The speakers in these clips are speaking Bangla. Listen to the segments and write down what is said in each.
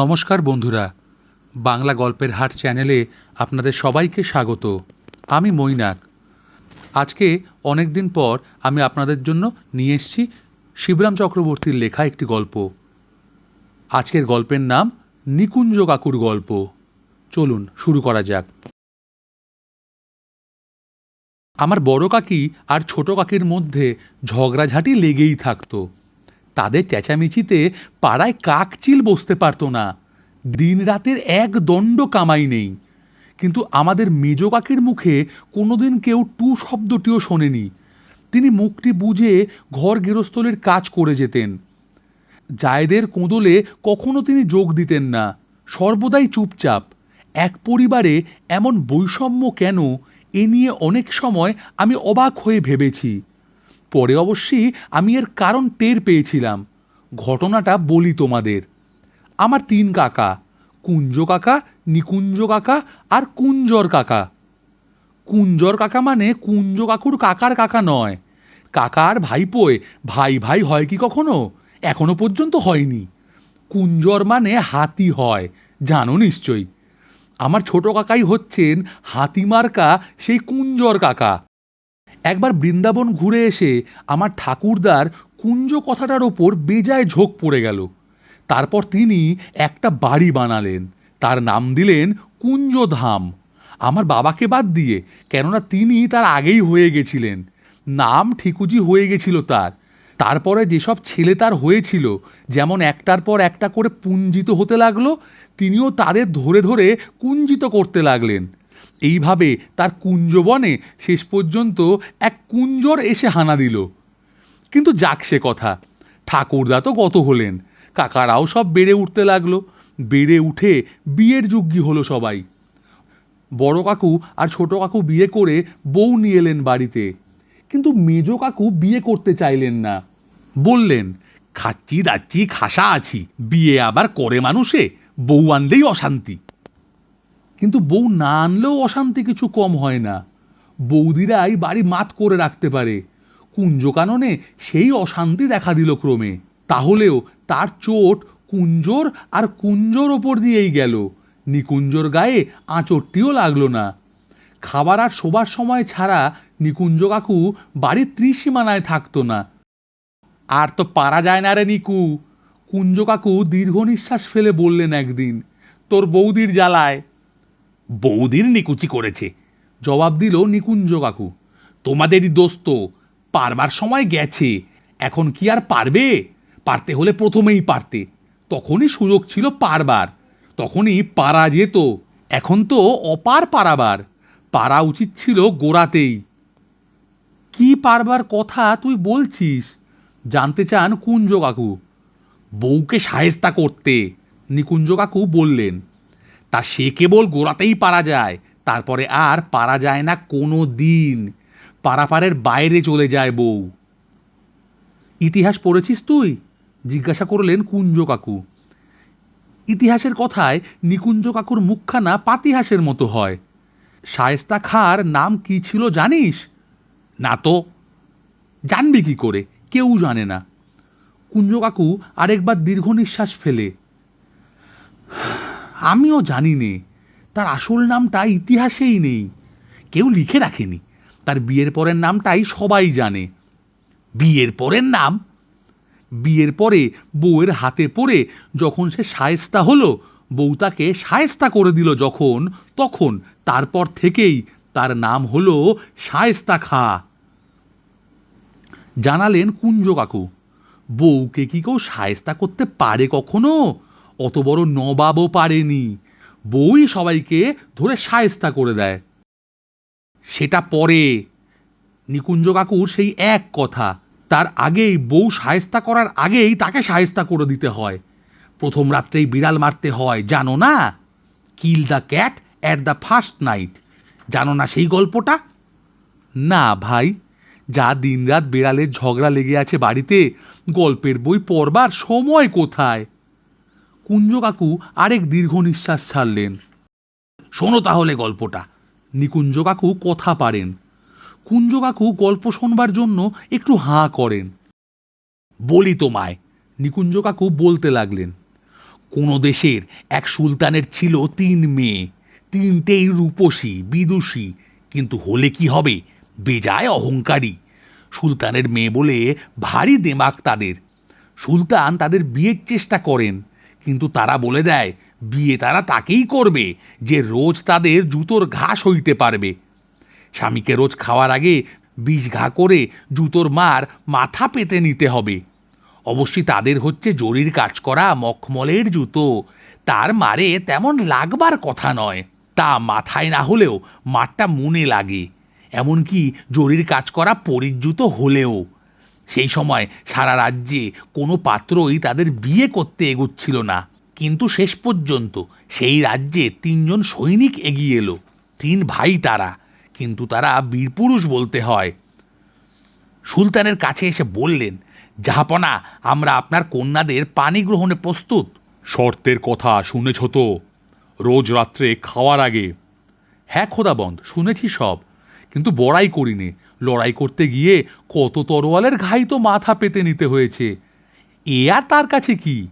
নমস্কার বন্ধুরা। বাংলা গল্পের হাট চ্যানেলে আপনাদের সবাইকে স্বাগত। আমি মৈনাক। আজকে অনেক দিন পর আমি আপনাদের জন্য নিয়ে এসেছি শিবরাম চক্রবর্তীর লেখা একটি গল্প। আজকের গল্পের নাম নিকুঞ্জ কাকুর গল্প। চলুন, শুরু করা যাক। আমার বড় কাকি আর ছোট কাকির মধ্যে ঝগড়াঝাঁটি লেগেই থাকতো। তাদের চেঁচামেচিতে পাড়ায় কাকচিল বসতে পারতো না। দিন রাতের এক দণ্ড কামাই নেই। কিন্তু আমাদের মেজ কাকির মুখে কোনোদিন কেউ টু শব্দটিও শোনেনি। তিনি মুখটি বুঝে ঘর গৃহস্থলীর কাজ করে যেতেন। জায়েদের কোঁদলে কখনো তিনি যোগ দিতেন না। সর্বদাই চুপচাপ। এক পরিবারে এমন বৈষম্য কেন, এ নিয়ে অনেক সময় আমি অবাক হয়ে ভেবেছি। পরে অবশ্যই আমি এর কারণ টের পেয়েছিলাম। ঘটনাটা বলি তোমাদের। আমার তিন কাকা, কুঞ্জ কাকা, নিকুঞ্জ কাকা আর কুঞ্জর কাকা। কুঞ্জর কাকা মানে কুঞ্জ কাকুর কাকার কাকা নয়। কাকার ভাইপোয়, ভাই ভাই হয় কি কখনো? এখনও পর্যন্ত হয়নি। কুঞ্জর মানে হাতি হয়, জানো নিশ্চয়ই। আমার ছোট কাকাই হচ্ছেন হাতিমার্কা সেই কুঞ্জর কাকা। একবার বৃন্দাবন ঘুরে এসে আমার ঠাকুরদার কুঞ্জ কথাটার ওপর বেজায় ঝোঁক পড়ে গেল। তারপর তিনি একটা বাড়ি বানালেন। তার নাম দিলেন কুঞ্জধাম। আমার বাবাকে বাদ দিয়ে, কেননা তিনি তার আগেই হয়ে গেছিলেন। নাম ঠিকুজি হয়ে গেছিল তার। তারপরে যেসব ছেলে তার হয়েছিল, যেমন একটার পর একটা করে পুঞ্জিত হতে লাগল, তিনিও তাদের ধরে ধরে কুঞ্জিত করতে লাগলেন। এইভাবে তার কুঞ্জবনে শেষ পর্যন্ত এক কুঞ্জর এসে হানা দিল। কিন্তু যাক সে কথা, ঠাকুরদা তো গত হলেন, কাকারাও সব বেড়ে উঠতে লাগল, বেড়ে উঠে বিয়ের যোগ্যী হলো সবাই। বড় কাকু আর ছোট কাকু বিয়ে করে বউ নিয়ে এলেন বাড়িতে, কিন্তু মেজ কাকু বিয়ে করতে চাইলেন না। বললেন, খাচ্ছি দাচ্ছি, খাসা আছি, বিয়ে আবার করে মানুষে, বউ আনলেই অশান্তি। কিন্তু বউ না আনলেও অশান্তি কিছু কম হয় না। বৌদিরাই বাড়ি মাত করে রাখতে পারে। কুঞ্জকাননে সেই অশান্তি দেখা দিল ক্রমে। তাহলেও তার চোট কুঞ্জর আর কুঞ্জর ওপর দিয়েই গেল। নিকুঞ্জর গায়ে আঁচড়টিও লাগল না। খাবার আর শোবার সময় ছাড়া নিকুঞ্জ কাকু বাড়ির ত্রিসীমানায় থাকতো না। আর তো পারা যায় না রে নিকু। কুঞ্জ কাকু দীর্ঘ নিঃশ্বাস ফেলে বললেন একদিন, তোর বৌদির জ্বালায়। বৌদির নিকুচি করেছে। জবাব দিল নিকুঞ্জ কাকু, তোমাদেরই দোস্ত পারবার সময় গেছে। এখন কি আর পারবে? পারতে হলে প্রথমেই পারতে। তখনই সুযোগ ছিল পারবার। তখনই পারা যেত। এখন তো অপার পারাবার। পারা উচিত ছিল গোড়াতেই। কি পারবার কথা তুই বলছিস? জানতে চান কুঞ্জ কাকু। বউকে সাহেস্তা করতে। নিকুঞ্জ কাকু বললেন তা সে কেবল গোড়াতেই পারা যায়, তারপরে আর পারা যায় না কোনো দিন। পারাপারের বাইরে চলে যায় বউ। ইতিহাস পড়েছিস তুই? জিজ্ঞাসা করলেন কুঞ্জ কাকু। ইতিহাসের কথায় নিকুঞ্জ কাকুর মুখখানা পাতিহাসের মতো হয়। শায়েস্তা খাঁর নাম কি ছিল জানিস? না তো। জানবি কি করে? কেউ জানে না। কুঞ্জ কাকু আরেকবার দীর্ঘ নিঃশ্বাস ফেলে। আমিও জানি নে তার আসল নামটা ইতিহাসেই নেই, কেউ লিখে রাখেনি, তার বিয়ের পরের নামটাই সবাই জানে। বিয়ের পরের নাম? বিয়ের পরে বউয়ের হাতে পড়ে যখন সে সায়স্তা হলো, বউ তাকে সায়স্তা করে দিল যখন, তখন, তারপর থেকেই তার নাম হলো সায়স্তা খা। জানালেন কুঞ্জ কাকু, বউকে কি কেউ সায়স্তা করতে পারে কখনো? অত বড় নবাবও পারেনি। বউই সবাইকে ধরে সায়স্তা করে দেয়। সেটা পরে। নিকুঞ্জ কাকুর সেই এক কথা, তার আগেই বউ সায়স্তা করার আগেই তাকে সায়স্তা করে দিতে হয়। প্রথম রাত্রেই বিড়াল মারতে হয়, জানো না? Kill the cat at the first night জানো না সেই গল্পটা? না ভাই, যা দিনরাত বিড়ালের ঝগড়া লেগে আছে বাড়িতে, গল্পের বই পড়বার সময় কোথায়? কুঞ্জ কাকু আরেক দীর্ঘ নিঃশ্বাস ছাড়লেন। শোনো তাহলে গল্পটা। নিকুঞ্জ কাকু কথা পারেন। কুঞ্জ কাকু গল্প শোনবার জন্য একটু হাঁ করেন। বলি তোমায় নিকুঞ্জ কাকু বলতে লাগলেন, কোনো দেশের এক সুলতানের ছিল তিন মেয়ে। তিনটেই রূপসী, বিদুষী। কিন্তু হলে কি হবে? বেজায় অহংকারী। সুলতানের মেয়ে বলে ভারী দেমাক তাদের। সুলতান তাদের বিয়ের চেষ্টা করেন। কিন্তু তারা বলে দেয়, বিয়ে তারা তাকেই করবে যে রোজ তাদের জুতোর ঘাস হইতে পারবে। স্বামীকে রোজ খাওয়ার আগে বিষ ঘা করে জুতোর মার মাথা পেতে নিতে হবে। অবশ্যই তাদের হচ্ছে জরির কাজ করা মখমলের জুতো। তার মারে তেমন লাগবার কথা নয়। তা মাথায় না হলেও মারটা মনে লাগে। এমনকি জরির কাজ করা পরির জুতো হলেও। সেই সময় সারা রাজ্যে কোনো পাত্রই তাদের বিয়ে করতে এগুচ্ছিল না। কিন্তু শেষ পর্যন্ত সেই রাজ্যে তিনজন সৈনিক এগিয়ে এলো তিন ভাই তারা। কিন্তু তারা বীরপুরুষ বলতে হয়। সুলতানের কাছে এসে বললেন জাহাপনা আমরা আপনার কন্যাদের পানি গ্রহণে প্রস্তুত। শর্তের কথা শুনেছ তো? রোজ রাত্রে খাওয়ার আগে? হ্যাঁ খোদাবন্ধ শুনেছি সব। কিন্তু বড়াই করিনি। লড়াই করতে গিয়ে কত তরোয়ালের ঘাই তো মাথা পেতে নিতে হয়েছে। এ আর তার কাছে কি?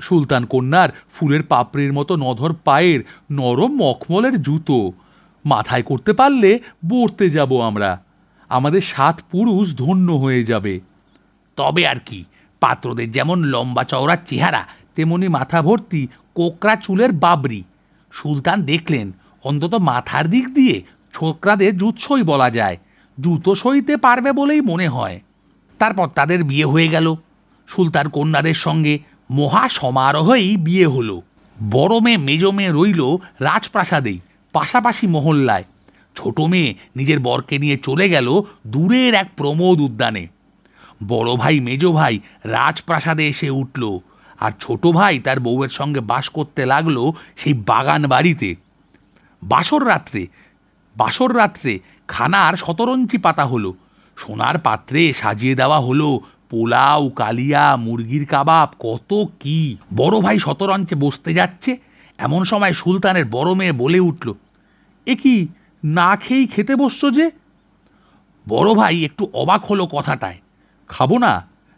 সুলতান কন্যার ফুলের পাপড়ির মতো নধর পায়ের নরম মখমলের জুতো। মাথায় করতে পারলে বর্তে যাব আমরা। আমাদের সাত পুরুষ ধন্য হয়ে যাবে। তবে আর কি, পাত্রদের যেমন লম্বা চওড়ার চেহারা, তেমনি মাথা ভর্তি কোকড়া চুলের বাবরি। সুলতান দেখলেন, অন্তত মাথার দিক দিয়ে ছোকরাদের জুৎসই বলা যায়। জুতো সইতে পারবে বলেই মনে হয়। তারপর তাদের বিয়ে হয়ে গেল। সুলতান কন্যাদের সঙ্গে মহা সমারোহেই বিয়ে হলো। বড় মেয়ে মেজ মেয়ে রইল রাজপ্রাসাদেই, পাশাপাশি মহল্লায়। ছোট মেয়ে নিজের বরকে নিয়ে চলে গেল দূরের এক প্রমোদ উদ্যানে। বড় ভাই মেজ ভাই রাজপ্রাসাদে এসে উঠল আর ছোট ভাই তার বউয়ের সঙ্গে বাস করতে লাগল সেই বাগান বাড়িতে বাসর রাত্রে বাসর রাত্রে খানার শতরঞ্চি পাতা হলো। সোনার পাত্রে সাজিয়ে দেওয়া হলো পোলাও, কালিয়া, মুরগির কাবাব, কত কি। বড় ভাই শতরঞ্চে বসতে যাচ্ছে, এমন সময় সুলতানের বড় মেয়ে বলে উঠল, এ কি না খেয়েই খেতে বসছো যে? বড় ভাই একটু অবাক হলো কথাটায়, খাব না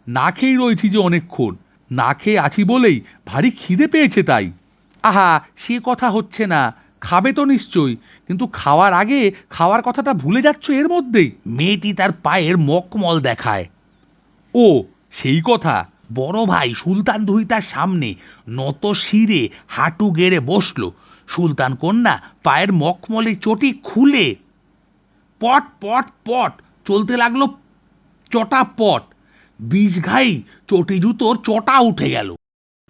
না খেয়েই রয়েছি যে অনেকক্ষণ, না খেয়ে আছি বলেই ভারী খিদে পেয়েছে তাই। আহা, সে কথা হচ্ছে না খাবে তো নিশ্চয়ই কিন্তু খাওয়ার আগে খাওয়ার কথাটা ভুলে যাচ্ছ এর মধ্যেই। মেয়েটি তার পায়ের মকমল দেখায়। ও সেই কথা। বড় ভাই সুলতান দুহিতার সামনে নত শিরে হাঁটু গেড়ে বসল। সুলতান কন্যা পায়ের মকমলে চটি খুলে পট পট পট চলতে লাগল চটা পট বিষ ঘাই চটি জুতোর চটা উঠে গেল।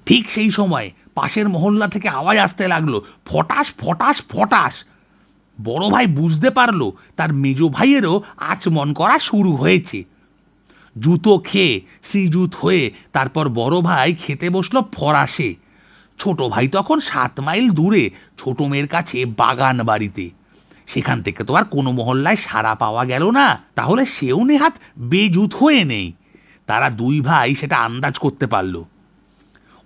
ঠিক সেই সময় পাশের মহল্লা থেকে আওয়াজ আসতে লাগল, ফটাস ফটাস ফটাস। বড় ভাই বুঝতে পারল, তার মেজ ভাইয়েরও আচমন করা শুরু হয়েছে। জুতো খেয়ে শ্রীজুত হয়ে তারপর বড় ভাই খেতে বসল ফরাসে। ছোট ভাই তখন সাত মাইল দূরে, ছোট মেয়ের কাছে বাগান বাড়িতে। সেখান থেকে তো আর কোনো মহল্লায় সাড়া পাওয়া গেল না, তাহলে সেও নেহাত বেজুত হয়ে নেই। তারা দুই ভাই সেটা আন্দাজ করতে পারল।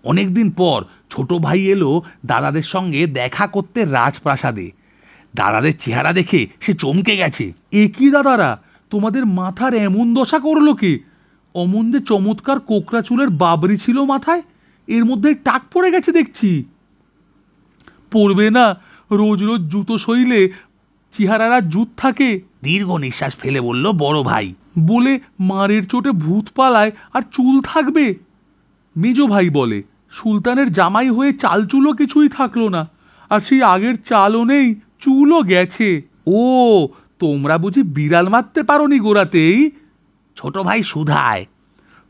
অনেকদিন পর ছোট ভাই এলো দাদাদের সঙ্গে দেখা করতে রাজপ্রাসাদে। দাদাদের চেহারা দেখে সে চমকে গেছে। এ কি দাদারা? তোমাদের মাথার এমন দশা করল কে? অমন্দে চমৎকার কোকড়া চুলের বাবরি ছিল মাথায়? এর মধ্যে টাক পড়ে গেছে দেখছি। পড়বে না রোজ রোজ জুতো সইলে চেহারারা জুত থাকে। দীর্ঘ নিঃশ্বাস ফেলে বলল বড় ভাই। বলে মারের চোটে ভূত পালায় আর চুল থাকবে? মেজ ভাই বলে। সুলতানের জামাই হয়ে চালচুলো কিছুই থাকল না, আর সেই আগের চালও নেই, চুলও গেছে। ও, তোমরা বুঝি বিড়াল মারতে পারোনি গোড়াতেই? ছোট ভাই সুধায়,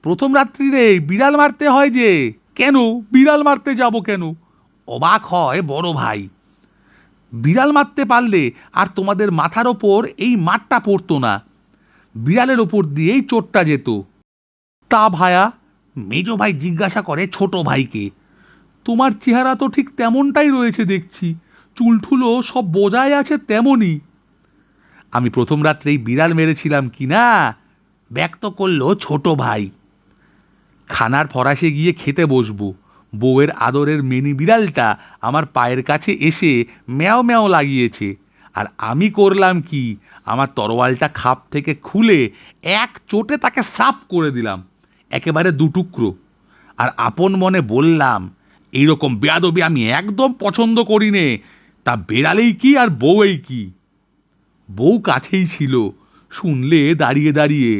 প্রথম রাত্রিরে বিড়াল মারতে হয় যে, কেন বিড়াল মারতে যাব কেন? অবাক হয় বড় ভাই। বিড়াল মারতে পারলে আর তোমাদের মাথার ওপর এই মাঠটা পড়তো না, বিড়ালের ওপর দিয়েই চোটটা যেত। তা ভায়া মেজ ভাই জিজ্ঞাসা করে ছোট ভাইকে, তোমার চেহারা তো ঠিক তেমনটাই রয়েছে দেখছি, চুলঠুলো সব বোঝাই আছে তেমনই। আমি প্রথম রাত্রেই বিড়াল মেরেছিলাম কি না? ব্যক্ত করল ছোট ভাই। খানার ফরাসে গিয়ে খেতে বসবো, বউয়ের আদরের মিনি বিড়ালটা আমার পায়ের কাছে এসে ম্যাও ম্যাও লাগিয়েছে, আর আমি করলাম কি, আমার তরোয়ালটা খাপ থেকে খুলে এক চোটে তাকে সাপ করে দিলাম। একেবারে দুটুকরো। আর আপন মনে বললাম, এইরকম বেয়াদবি আমি একদম পছন্দ করি নে তা বেড়ালেই কি আর বউই কি? বউ কাছেই ছিল, শুনলে দাঁড়িয়ে দাঁড়িয়ে,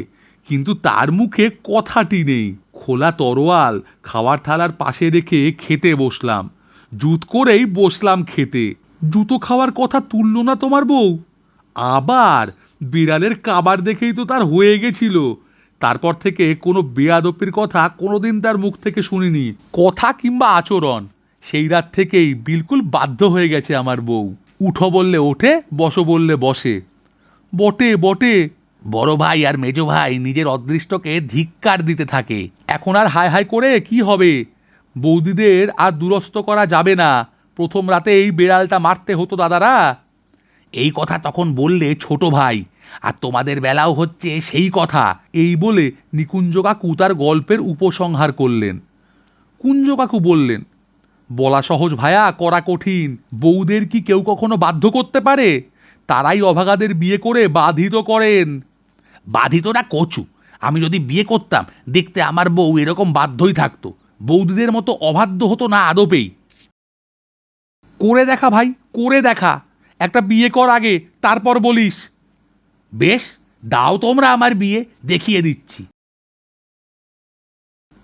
কিন্তু তার মুখে কথাটি নেই। খোলা তরোয়াল, খাওয়ার থালার পাশে রেখে খেতে বসলাম। জুত করেই বসলাম খেতে। জুতো খাওয়ার কথা তুললো না তোমার বউ? আবার বিড়ালের কাবার দেখেই তো তার হয়ে গেছিল। তারপর থেকে কোনো বেয়াদপির কথা কোনোদিন তার মুখ থেকে শুনিনি। কথা কিংবা আচরণ, সেই রাত থেকেই বিলকুল বাধ্য হয়ে গেছে আমার বউ। উঠো বললে ওঠে, বসো বললে বসে। বটে বটে। বড় ভাই আর মেজ ভাই নিজের অদৃষ্টকে ধিক্কার দিতে থাকে। এখন আর হাই হাই করে কি হবে? বৌদিদের আর দুরস্ত করা যাবে না। প্রথম রাতে এই বেড়ালটা মারতে হতো দাদারা। এই কথা তখন বললে ছোট ভাই। আর তোমাদের বেলাও হচ্ছে সেই কথা। এই বলে নিকুঞ্জ কাকু তার গল্পের উপসংহার করলেন। কুঞ্জ কাকু বললেন, বলা সহজ ভায়া, করা কঠিন। বউদের কি কেউ কখনো বাধ্য করতে পারে? তারাই অভাগাদের বিয়ে করে বাধিত করেন। বাধিত না কচু। আমি যদি বিয়ে করতাম, দেখতে আমার বউ এরকম বাধ্যই থাকতো। বৌদিদের মতো অবাধ্য হতো না আদপেই। করে দেখা ভাই, করে দেখা। একটা বিয়ে কর আগে, তারপর বলিস। বেশ, দাও তোমরা আমার বিয়ে, দেখিয়ে দিচ্ছি।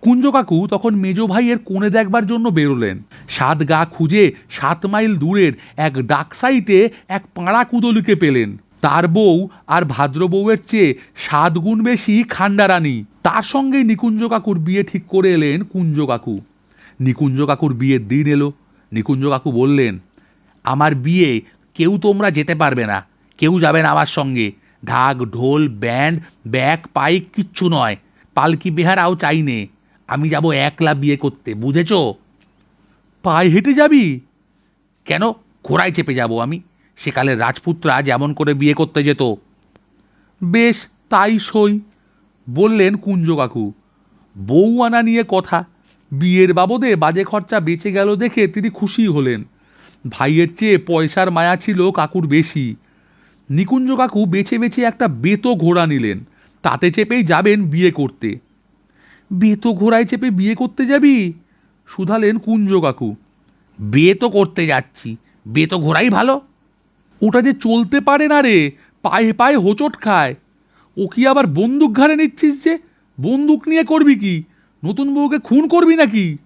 কুঞ্জ কাকু তখন মেজ ভাইয়ের কোণে দেখবার জন্য বেরোলেন। সাত গা খুঁজে সাত মাইল দূরের এক ডাক সাইটে এক পাড়া কুদলিকে পেলেন। তার বউ আর ভাদ্র বউয়ের চেয়ে সাত গুণ বেশি খান্ডারানী তার সঙ্গেই নিকুঞ্জ কাকুর বিয়ে ঠিক করে এলেন কুঞ্জ কাকু। নিকুঞ্জ কাকুর বিয়ের দিন এলো। নিকুঞ্জ কাকু বললেন, আমার বিয়ে কেউ তোমরা যেতে পারবে না। কেউ যাবে না আমার সঙ্গে। ঢাক, ঢোল, ব্যান্ড, ব্যাগ, পাইক কিচ্ছু নয়। পালকি বেহারাও চাই নে। আমি যাব একলা বিয়ে করতে, বুঝেছ? পায়ে হেঁটে যাবি? কেন? ঘোড়ায় চেপে যাব আমি। সেকালের রাজপুতরা যেমন করে বিয়ে করতে যেত। বেশ, তাই সই, বললেন কুঞ্জ কাকু। বউ আনা নিয়ে কথা। বিয়ের বাবদে বাজে খরচা বেঁচে গেল দেখে তিনি খুশি হলেন। ভাইয়ের চেয়ে পয়সার মায়া ছিল কাকুর বেশি। নিকুঞ্জ কাকু বেছে বেছে একটা বেতো ঘোড়া নিলেন। তাতে চেপেই যাবেন বিয়ে করতে। বেতো ঘোড়ায় চেপে বিয়ে করতে যাবি? শুধালেন কুঞ্জ কাকু। বিয়ে তো করতে যাচ্ছি। বেতো ঘোড়াই ভালো। ওটা যে চলতে পারে না রে, পায়ে পায়ে হোঁচট খায়। ও কি আবার বন্দুক ঘাড়ে নিচ্ছিস যে? বন্দুক নিয়ে করবি কি? নতুন বউকে খুন করবি নাকি?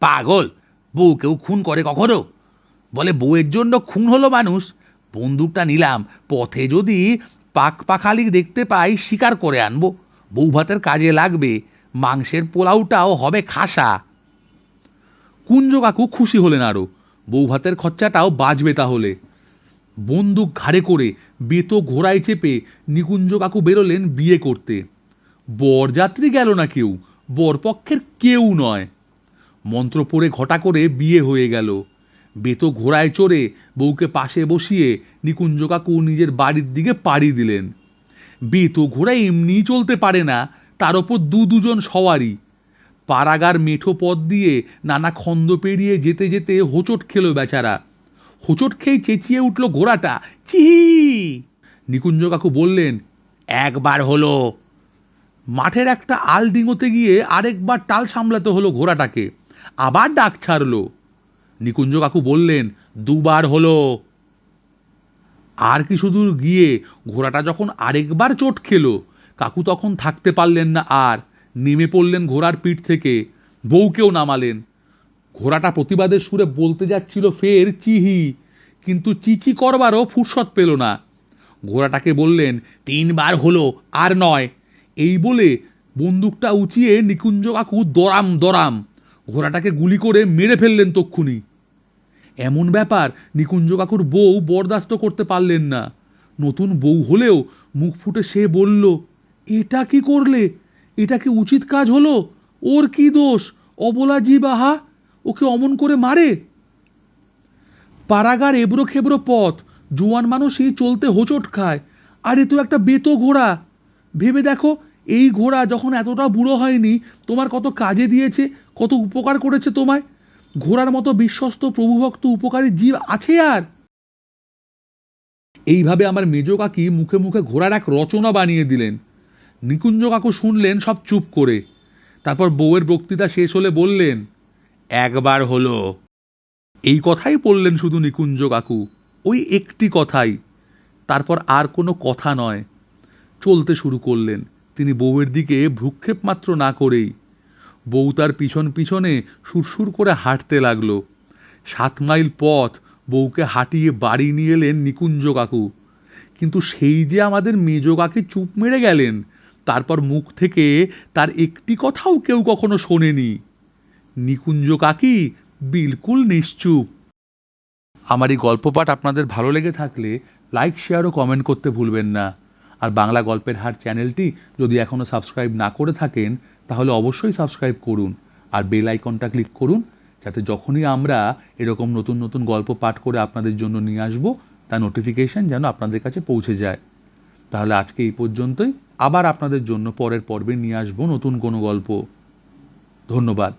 পাগল বউ কেউ খুন করে কখনো? বলে বউয়ের জন্য খুন হলো মানুষ। বন্দুকটা নিলাম, পথে যদি পাক পাখালি দেখতে পাই, শিকার করে আনব। বউ ভাতের কাজে লাগবে, মাংসের পোলাওটাও হবে খাসা। কুঞ্জ কাকু খুশি হলেন আরও বউ ভাতের খরচাটাও বাঁচবে তাহলে। বন্দুক ঘাড়ে করে বেতো ঘোড়ায় চেপে নিকুঞ্জ কাকু বেরোলেন বিয়ে করতে। বরযাত্রী গেল না কেউ, বরপক্ষের কেউ নয়। মন্ত্র পড়ে ঘটা করে বিয়ে হয়ে গেল। বেতো ঘোড়ায় চড়ে বউকে পাশে বসিয়ে নিকুঞ্জ কাকু নিজের বাড়ির দিকে পাড়ি দিলেন। বেতো ঘোড়া এমনিই চলতে পারে না, তার ওপর দু দুজন সওয়ারি। পাড়াগার মেঠো পথ দিয়ে নানা খন্দ পেরিয়ে যেতে যেতে হোঁচট খেলো বেচারা। হোঁচট খেয়ে চেঁচিয়ে উঠল ঘোড়াটা চিহি নিকুঞ্জ কাকু বললেন, একবার হলো। মাঠের একটা আল ডিঙোতে গিয়ে আরেকবার টাল সামলাতে হলো ঘোড়াটাকে, আবার ডাক ছাড়লো। নিকুঞ্জ কাকু বললেন, দুবার হলো। আর কিছু দূর গিয়ে ঘোড়াটা যখন আরেকবার চোট খেলো, কাকু তখন থাকতে পারলেন না আর। নেমে পড়লেন ঘোড়ার পিঠ থেকে, বউকেও নামালেন। ঘোড়াটা প্রতিবাদের সুরে বলতে যাচ্ছিল ফের চিহি, কিন্তু চিচি করবারও ফুরসত পেল না। ঘোড়াটাকে বললেন, তিনবার হলো, আর নয়। এই বলে বন্দুকটা উঁচিয়ে নিকুঞ্জ কাকু দরাম দরাম ঘোড়াটাকে গুলি করে মেরে ফেললেন তক্ষুনি। এমন ব্যাপার নিকুঞ্জ কাকুর বউ বরদাস্ত করতে পারলেন না। নতুন বউ হলেও মুখ ফুটে সে বলল, এটা কি করলে? এটা কি উচিত কাজ হলো? ওর কি দোষ? অবলা জি বাহা? ওকে অমন করে মারে? পাড়াগার এবড়ো খেবড়ো পথ, জোয়ান মানুষই চলতে হোঁচট খায়। আর এ তো একটা বেতো ঘোড়া। ভেবে দেখো, এই ঘোড়া যখন এতটা বুড়ো হয়নি, তোমার কত কাজে দিয়েছে, কত উপকার করেছে তোমায়? ঘোড়ার মতো বিশ্বস্ত প্রভুভক্ত উপকারী জীব আছে আর। এইভাবে আমার মেজ কাকি মুখে মুখে ঘোড়ার এক রচনা বানিয়ে দিলেন। নিকুঞ্জ কাকু শুনলেন সব চুপ করে। তারপর বউয়ের বক্তৃতা শেষ হলে বললেন, একবার হলো। এই কথাই বললেন শুধু নিকুঞ্জ কাকু। ওই একটি কথাই। তারপর আর কোনো কথা নয়। চলতে শুরু করলেন। তিনি বউয়ের দিকে ভ্রুক্ষেপ মাত্র না করেই বউ তার পিছন পিছনে সুরসুর করে হাঁটতে লাগল। সাত মাইল পথ বউকে হাঁটিয়ে বাড়ি নিয়ে এলেন নিকুঞ্জ কাকু। কিন্তু সেই যে আমাদের মেজ কাকে চুপ মেরে গেলেন, তারপর মুখ থেকে তার একটি কথাও কেউ কখনো শোনেনি। নিকুঞ্জ কাকি বিলকুল নিশ্চুপ। আমার এই গল্প পাঠ আপনাদের ভালো লেগে থাকলে লাইক, শেয়ার ও কমেন্ট করতে ভুলবেন না। আর বাংলা গল্পের হাট চ্যানেলটি যদি এখনও সাবস্ক্রাইব না করে থাকেন তাহলে অবশ্যই সাবস্ক্রাইব করুন আর বেল আইকনটা ক্লিক করুন, যাতে যখনই আমরা এরকম নতুন নতুন গল্প পাঠ করে আপনাদের জন্য নিয়ে আসব, তার নোটিফিকেশান যেন আপনাদের কাছে পৌঁছে যায়। তাহলে আজকে এই পর্যন্তই। আবার আপনাদের জন্য পরের পর্বে নিয়ে আসব নতুন কোনো গল্প। ধন্যবাদ।